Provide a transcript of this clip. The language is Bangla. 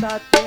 তাতে